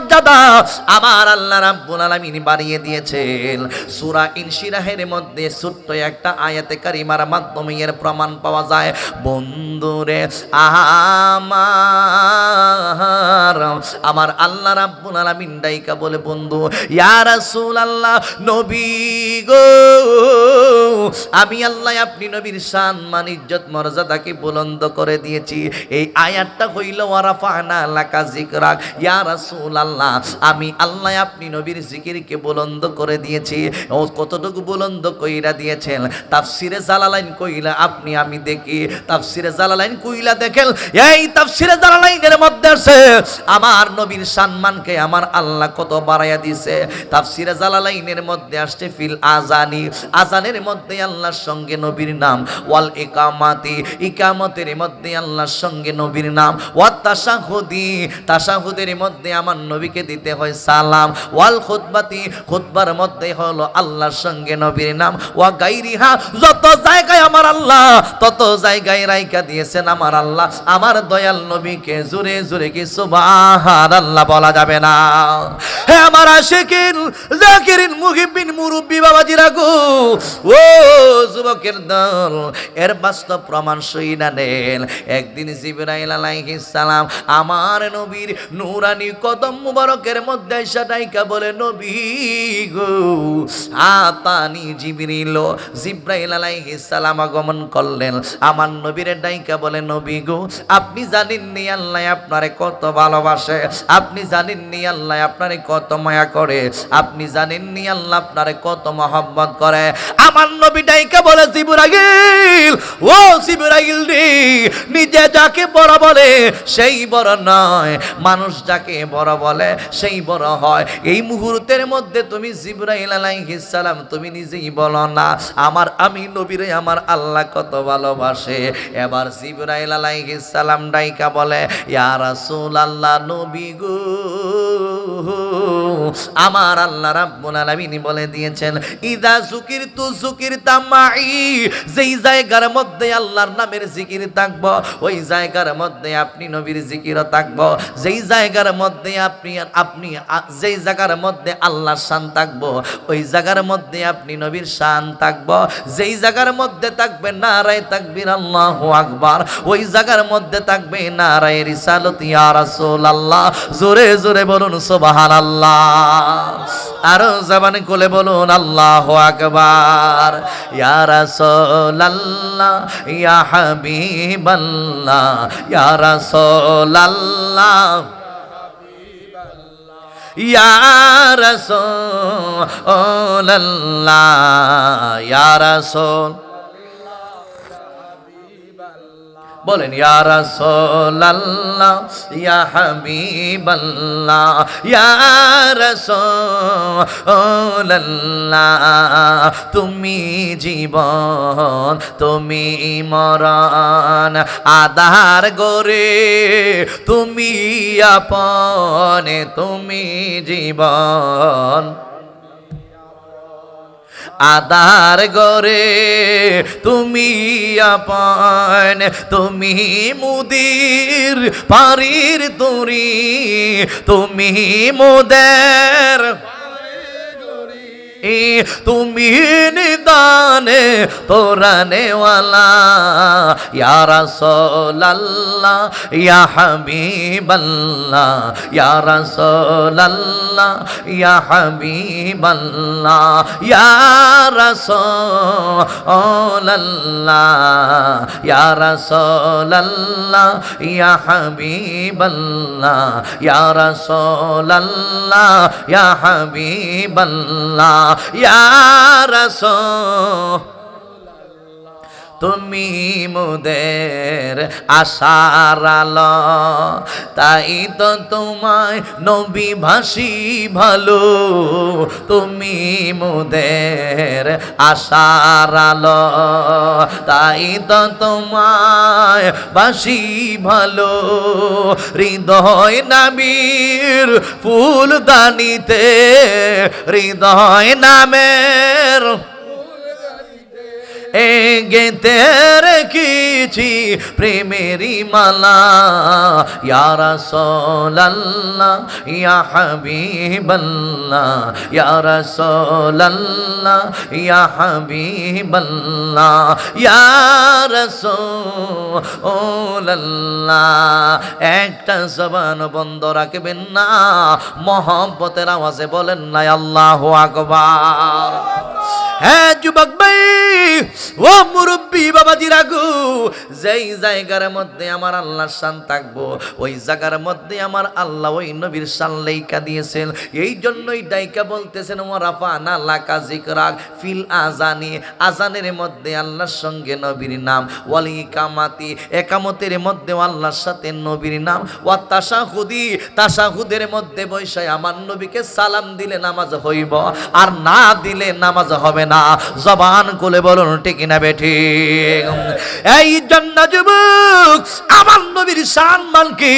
মর্যাদা আমার আল্লাহ রাব্বুল আলামিন বাড়িয়ে দিয়েছেন। সূরা ইনশিরাহের মধ্যে ছোট্ট একটা আয়াতে কারিমার মাধ্যমে এর প্রমাণ পাওয়া যায়। বন্ধুরে, আমার আমার আল্লাহ রাব্বুল আলামিন ডাইকা বলে, বন্ধু, ইয়া রাসূলুল্লাহ, নবী গো, আমি আল্লাহ আপনি নবীর শান, মান, ইজ্জত, মর্যাদাকে বুলন্দ করে দিয়েছি। এই আয়াতটা হইল ওয়ারাফানা লাকা জিকরাক ইয়া রাসূলুল্লাহ আমি আল্লাহ আপনি নবীর জিকিরকে বুলন্দ করে দিয়েছি। ও কতটুকু বুলন্দ কইরা দিয়েছেন? তাফসিরে জালালাইন কইলা আপনি, আমি দেখি। তাফসিরে জালালাইন কইলা দেখেন, এই তাফসিরে জালালাইনের মধ্যে আছে, আমার নবীর সম্মানকে আমার আল্লাহ কত বাড়াইয়া দিছে তাফসিরে জালালাইনের মধ্যে আসছে ফিল আজানি আজানের মধ্যে আল্লাহর সঙ্গে নবীর নাম। ওয়াল ইকামাতি, ইকামতের মধ্যে আল্লাহর সঙ্গে নবীর নাম। ওয়াত তাশাহুদি, তাশাহুদের মধ্যে আমার নবীকে দিতে হয় সালাম। ওয়াল খুতবাতি, খুতবার মধ্যে হলো আল্লাহর সঙ্গে নবীর নাম। ওয়া গাইরিহা, যত জায়গায় আমার আল্লাহ, তত জায়গায় রাইকা দিয়েছেন আমার আল্লাহ। আমার দয়াল নবীকে জোরে জোরে কি সুবহান আল্লাহ বলা যাবে না। হে আমার আশিকিন, জাকিরিন মুহিবিন মুরব্বি বাবাজিরা গো। ও যুবকের দল, এর বাস্তব প্রমাণ সই না নেন। একদিন জিবরাইল আলাইহিস সালাম আমার নবীর নূরানি কদম মুবারকের মধ্যে এসে বলে, নবী গো আতানি জিবরিল, জিব্রাইল আলাইহিস সালাম আগমন করলেন। আমার নবীর ডাইকা বলে, নবী গো, আপনি জানেননি আল্লাহ আপনারে কত ভালোবাসে, আপনি জানেননি আল্লাহ আপনারে কত মায়া করে, আপনি জানেননি আল্লাহ আপনারে কত মহব্বত করে। আমার নবী ডাইকা বলে, জিবরাইল, ও জিবরাইল রে, নিজে যাকে বড় বলে, সেই বড় নয়। মানুষ যাকে বড় সেই বড় হয়। এই মুহূর্তের মধ্যে তুমি জিবরাইল সালাম, তুমি নিজেই বলো না, আমার আমি নবীরে আমার আল্লাহ কত ভালোবাসে। এবার জিবরাইল সালাম ডাইকা বলে, ইয়া রাসূলুল্লাহ নবী গো, আমার আল্লাহ রাব্বুল আলামিন বলে দিয়েছেন, ইদা যুকির তু যুকির তামাই যেই জায়গার মধ্যে আল্লাহর নামের জিকির থাকব, ওই জায়গার মধ্যে আপনি নবীর জিকিরও থাকব। যেই জায়গার মধ্যে আপনি আপনি আর আপনি যেই জায়গার মধ্যে আল্লাহর শান থাকব, ওই জায়গার মধ্যে আপনি নবীর শান থাকব। যেই জায়গার মধ্যে থাকবে নারায় তাকবীর, আল্লাহ আকবার। ওই জায়গার মধ্যে থাকবে নারায় রিসালত, ইয়া রাসূলুল্লাহ। জোরে জোরে বলুন, সুবহানাল্লাহ। আরও জবানে কোলে বলুন, আল্লাহ আকবার। ইয়া ইয়া হাবিবাল্লাহ, ইয়া রাসূলুল্লাহ। ইয়া রাসূলুল্লাহ ইয়া বলেন, ইয়া রাসূলুল্লাহ, ইয়া হাবিবাল্লাহ, ইয়া রাসূলুল্লাহ, তুমি জীবন, তুমি মরণ, আধার গরে তুমি আপনে, তুমি জীবন। আদার গরে তুমি আপন তুমি মুদির পারির তুরি তুমি মুদের তুমি নিদানে তোরানেওয়ালা ইয়া রাসূলুল্লাহ, ইয়া হাবিবাল্লাহ, ইয়া রাসূলুল্লাহ, ইয়া হাবিবাল্লাহ, ইয়া রাসূলুল্লাহ ইয়া রাসূলুল্লাহ, ইয়া হাবিবাল্লাহ, ইয়া রাসূলুল্লাহ, ইয়া হাবিবাল্লাহ। ইয়া তুমি মোদের আশার আলো, তাই তো তোমায় নবী ভাসি ভালো। তুমি মোদের আশার আলো, তাই তো তোমায় ভাসি ভালো। হৃদয় নামীর ফুল দানিতে, হৃদয় নামের গেতে রেখেছি প্রেমেরই মালা। ইয়ারা সোলাল্লাহ ইয়া হাবিবাল্লাহ ইয়ারা সোলাল্লাহ ইয়া হাবিবাল্লাহ ইয়ারা সোলাল্লাহ একটা জবান বন্ধ রাখবেন না, মহব্বতের আওয়াজে বলেন না আল্লাহ আকবার। হ্যাঁ যুবক ভাই, ও মুরব্বী বাবাজি রাগু, যেই জায়গার মধ্যে আমার আল্লাহর শান থাকব, ওই জায়গার মধ্যে আমার আল্লাহ ওই নবীর শান লেখা দিয়েছেন। এই জন্যই ডাইকা বলতেছেন ওরাফা না লাকা জিকরাক ফিল আজানি আজানের মধ্যে আল্লাহর সঙ্গে নবীর নাম, ওয়ালি কামাতি, একামতের মধ্যে আল্লাহর সাথে নবীর নাম। ওয়া তাশাহুদি, তাশাহুদের মধ্যে বৈশায় আমার নবীকে সালাম দিলে নামাজ হইব, আর না দিলে নামাজ হবে না জবান কোলে বলুন, ঠিক না বেঠি এই জন্য যুবক, আমার নবীর সম্মান কি?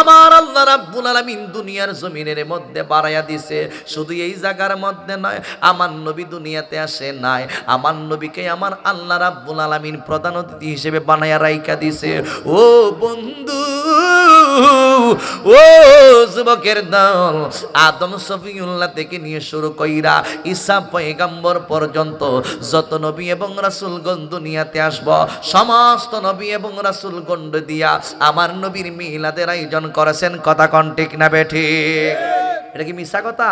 আমার আল্লাহ রাব্বুল আলামিন দুনিয়ার জমিনের মধ্যে বাড়াইয়া দিছে। শুধু এই জায়গার মধ্যে নয়, আমার নবী দুনিয়াতে আসে নাই। আমার নবীকে আমার আল্লাহ রাব্বুল আলামিন প্রধান অতিথি হিসেবে বানাইয়া রাইকা দিছে। ও বন্ধু ও যুবকের দল, আদম সফিউল্লাহ থেকে নিয়ে শুরু কইরা ঈসা পয়গাম্বর পর্যন্ত যত নবী এবং রাসূলগণ দুনিয়াতে আসব, সমস্ত নবী এবং রাসূলগণ দিয়া আমার নবীর মিলাদের আয়োজন করেছেন। কথা কন ঠিক না বেঠিক এটা কি মিশা কথা?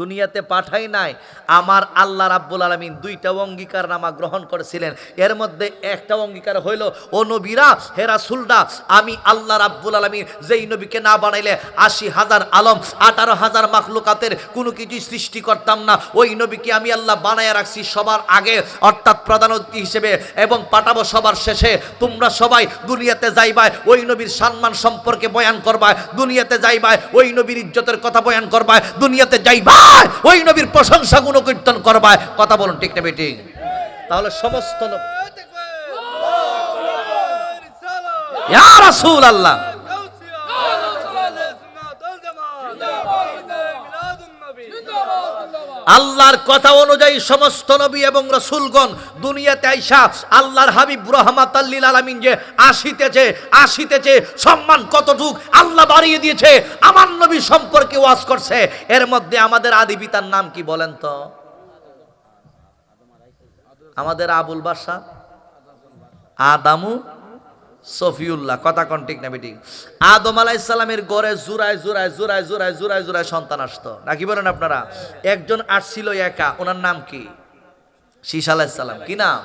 দুনিয়াতে পাঠাই নাই, আমার আল্লাহ রাব্বুল আলমিন দুইটা অঙ্গীকার নামা গ্রহণ করেছিলেন। এর মধ্যে একটা অঙ্গীকার হইল, ও নবীরা হেরা সুলডা আমি আল্লাহ রাব্বুল আলমিন যেই নবীকে না বানাইলে আশি হাজার আলম, আঠারো হাজার মাখলুকাতের কোনো কিছুই সৃষ্টি করতাম না। ওই নবীকে আমি আল্লাহ বানায় রাখছি সবার আগে, অর্থাৎ প্রধান অতিথি হিসেবে, এবং পাঠাবো সবার শেষে। তোমরা সবাই দুনিয়াতে যাইবায় ওই নবীর সম্মান সম্পর্কে বয়ান করবায় দুনিয়াতে যাইবায় ওই নবীর ইজ্জতের কথা বয়ান করবায় দুনিয়াতে যাইবাই ওই নবীর প্রশংসা গুণকীর্তন করবায়। কথা বলুন ঠিক না বেটি তাহলে সমস্ত ইয়া রাসূল আল্লাহ আল্লাহর কথা অনুযায়ী সমস্ত নবী এবং রসুলগণ দুনিয়াতে আইসা আল্লাহর হাবিব রহমাত আল্লিল আলমিন যে আসিতেছে আসিতেছে, সম্মান কতটুক আল্লাহ বাড়িয়ে দিয়েছে, আমার নবী সম্পর্কে ওয়াজ করছে। এর মধ্যে আমাদের আদি পিতার নাম কি বলেন তো? আমাদের আবুল বাসা আদামু সফিউল্লাহ, কথা কন ঠিক না বেটি আদম আলাইসাল্লামের গড়ে জুরায় জুরায় জুরায় জুরায় জুরায় জুরায় সন্তান আসতো। নাকি বলেন আপনারা? একজন আসছিল একা, ওনার নাম কি? শীষ আলাইসাল্লাম কি নাম?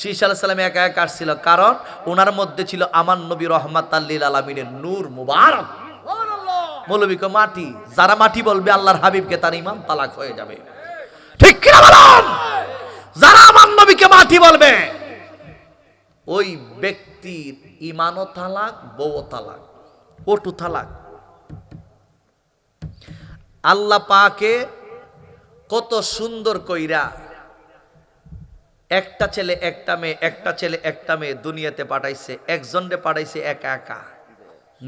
শীষ আলাইসাল্লাম একা একা আসছিল, কারণ ওনার মধ্যে ছিল আমার নবী রহমাত আল্লিল আলমিনের নূর মুবারক। মৌলবীকে মাটি, যারা মাটি বলবে আল্লাহর হাবিবকে তার ইমান তালাক হয়ে যাবে। ঠিক কিনা বলুন? যারা আমার নবীকে মাটি বলবে, ওই ব্যক্তির ইমানও তালাক বউ তালাক ওটু তালাক। আল্লাহ পাকে কত সুন্দর কইরা একটা ছেলে, একটা মেয়ে, একটা ছেলে, একটা মেয়ে দুনিয়াতে পাঠাইছে, একজনরে পাঠাইছে একা একা।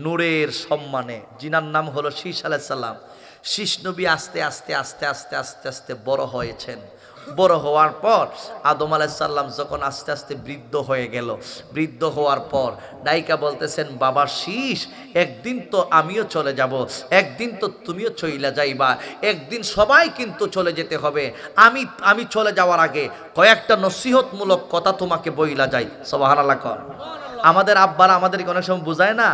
নূরের সম্মানে, জিনার নাম হলো শীষ আলাইসাল্লাম শীষ নবী আস্তে আস্তে আস্তে আস্তে আস্তে আস্তে বড় হয়েছেন। বড় হওয়ার পর আদম আলাইসাল্লাম যখন আস্তে আস্তে বৃদ্ধ হয়ে গেল, বৃদ্ধ হওয়ার পর নায়িকা বলতেছেন, বাবা শীষ একদিন তো আমিও চলে যাব, একদিন তো তুমিও চইলা যাইবা, একদিন সবাই কিন্তু চলে যেতে হবে। আমি আমি চলে যাওয়ার আগে কয়েকটা নসিহতমূলক কথা তোমাকে বইলা যাই। সবাহানাল্লাহ কর। আমাদের আব্বারা আমাদেরকে অনেক সময় বোঝায় না?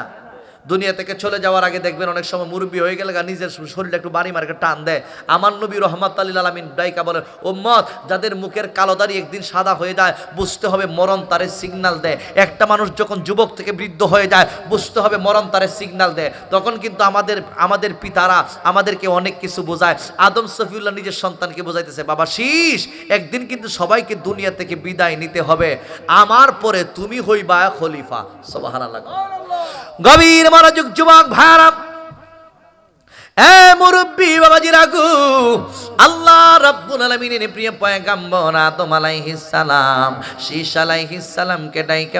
দুনিয়া থেকে চলে যাওয়ার আগে দেখবেন অনেক সময় মুরব্বী হয়ে গেলে নিজের শরীরটা একটু বাড়ি মার্কে টান দেয়। আমার নবী রহমত আলী আলমিন ডাইকা বলে ও মত যাদের মুখের কালো দাড়ি একদিন সাদা হয়ে যায়, বুঝতে হবে মরণ তারে সিগনাল দেয়। একটা মানুষ যখন যুবক থেকে বৃদ্ধ হয়ে যায়, বুঝতে হবে মরণ তারে সিগনাল দেয়। তখন কিন্তু আমাদের আমাদের পিতারা আমাদেরকে অনেক কিছু বোঝায়। আদম সফিউল্লাহ নিজের সন্তানকে বোঝাইতেছে, বাবা, শীষ, একদিন কিন্তু সবাইকে দুনিয়া থেকে বিদায় নিতে হবে। আমার পরে তুমি হইবা খলিফা। সবাহান গভীর মনোযোগ যুবক ভাইয়ারা। এ মুরব্বী বাবাজি রাগু আল্লাহ রাব্বুল প্রিয়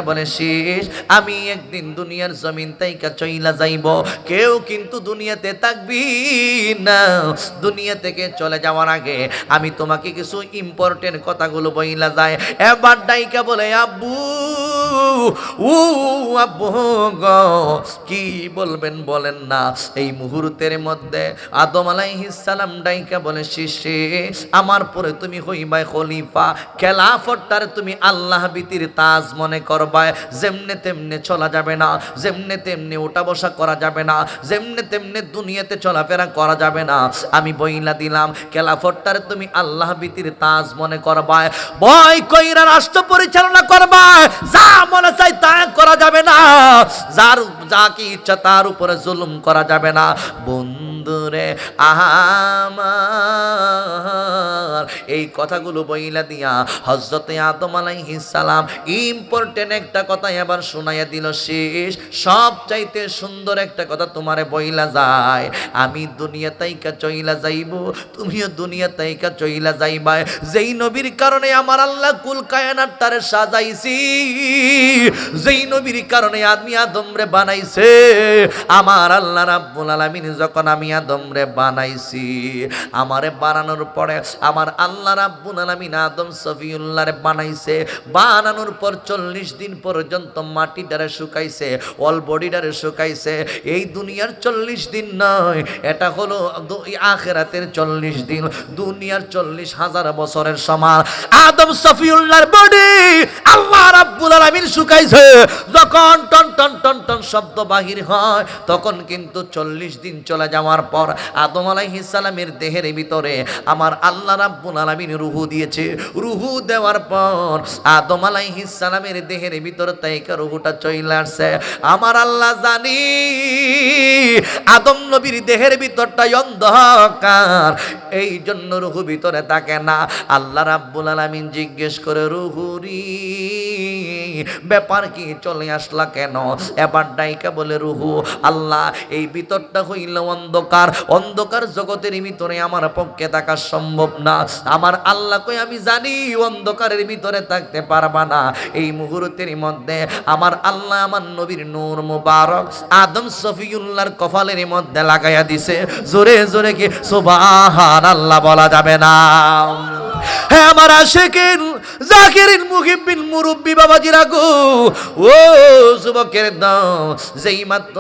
বলে, শীষ, আমি একদিন দুনিয়ার জমিন তাইকা চইলা যাইব। কেউ কিন্তু দুনিয়াতে থাকবি না। দুনিয়া থেকে চলে যাওয়ার আগে আমি তোমাকে কিছু ইম্পর্টেন্ট কথাগুলো বইলা যায় এবার ডাইকা বলে, আব্বু উ আব্বু গো, কি বলবেন বলেন না। এই মুহূর্তের মধ্যে আদম সালাম ডাইকা বলে শিশে আমার পরে তুমি হইবাই খলিফা। খেলাফতটার তুমি আল্লাহ বিতির তাজ মনে করবাই। যেমনে তেমনে চলা যাবে না, যেমনে তেমনে ওঠা বসা করা যাবে না, যেমনে তেমনে দুনিয়াতে চলাফেরা করা যাবে না। আমি বইলা দিলাম, খেলাফতটার তুমি আল্লাহ বিতির তাজ মনে করবাই। বয় কইরা রাষ্ট্র পরিচালনা করবাই। যা মনে চাই তা করা যাবে না। যার যা কি ইচ্ছা তার উপরে জুলুম করা যাবে না। বন্ধুরে আমার এই কথাগুলো বইলা দিয়া হজরতে আদম সালাম ইম্পর্টেন্ট একটা কথা এবার শোনাইয়া দিল, শেষ সব চাইতে সুন্দর একটা কথা তোমারে বইলা যায়। আমি দুনিয়া তাইকা চইলা যাইব, তুমিও দুনিয়া তাইকা চইলা যাইবা যেই নবীর কারণে আমার আল্লাহ কুল কায়নাত তারে সাজাইছি, যেই নবীর কারণে আমি আদমরে বানাইছে, আমার আল্লাহ রাব্বুল আলামিন যখন আমি আদমরে বানাইছি, আমারে বানানোর পরে আমার আল্লাহ রাব্বুল আলামিন আদম সফিউল্লাহরে বানাইছে, বানানোর পর চল্লিশ দিন পর্যন্ত মাটিটারে শুকাইছে অল বডিটারে শুকাইছে। এই দুনিয়ার চল্লিশ দিন নয়, এটা হলো আখেরাতের চল্লিশ দিন, দুনিয়ার চল্লিশ হাজার বছরের সমান। আদম সফিউল্লাহর বডি আল্লাহ রাব্বুল আলামিন শুকাইছে। যখন টন টন টন টন শব্দ বাহির হয়, তখন কিন্তু চল্লিশ দিন চলে যাওয়ার পর আদম আলাইহিস সালামের দেহের ভিতরে আমার আল্লাহ রাব্বুল আলামিন রুহু দিয়েছে। রুহু দেওয়ার পর আদম সালামের দেহের ভিতর তাইকা রুহুটা চইলা আসছে। আমার আল্লাহ জানি, আদম নবীর দেহের ভিতরটা অন্ধকার। এই জন্য রুহু ভিতরে থাকে না। আল্লাহ রাব্বুল আলামিন জিজ্ঞেস করে, রুহুরি ব্যাপার কি চলে আসলা কেন? এবার ডাইকা বলে, রুহু, আল্লাহ, এই ভিতরটা হইল অন্ধকার। অন্ধকার জগতের ভিতরে আমার পক্ষে থাকা সম্ভব না। আমার আল্লাহ কই আমি জানি অন্ধকারের ভিতরে থাকতে পারবা না। এই মুহূর্তের মধ্যে আমার আল্লাহ আমার নবীর নূর মুবারক আদম সফিউল্লাহর কপালের মধ্যে লাগাইয়া দিছে। জোরে জোরে কি? সুবহান আল্লাহ বলা যাবে না। হ্যাঁ আমার আশেকের জাকিরিন মুহিবিন মুরব্বী বাবাজিরা গো। ও যুবকের দাও যেই মাত্র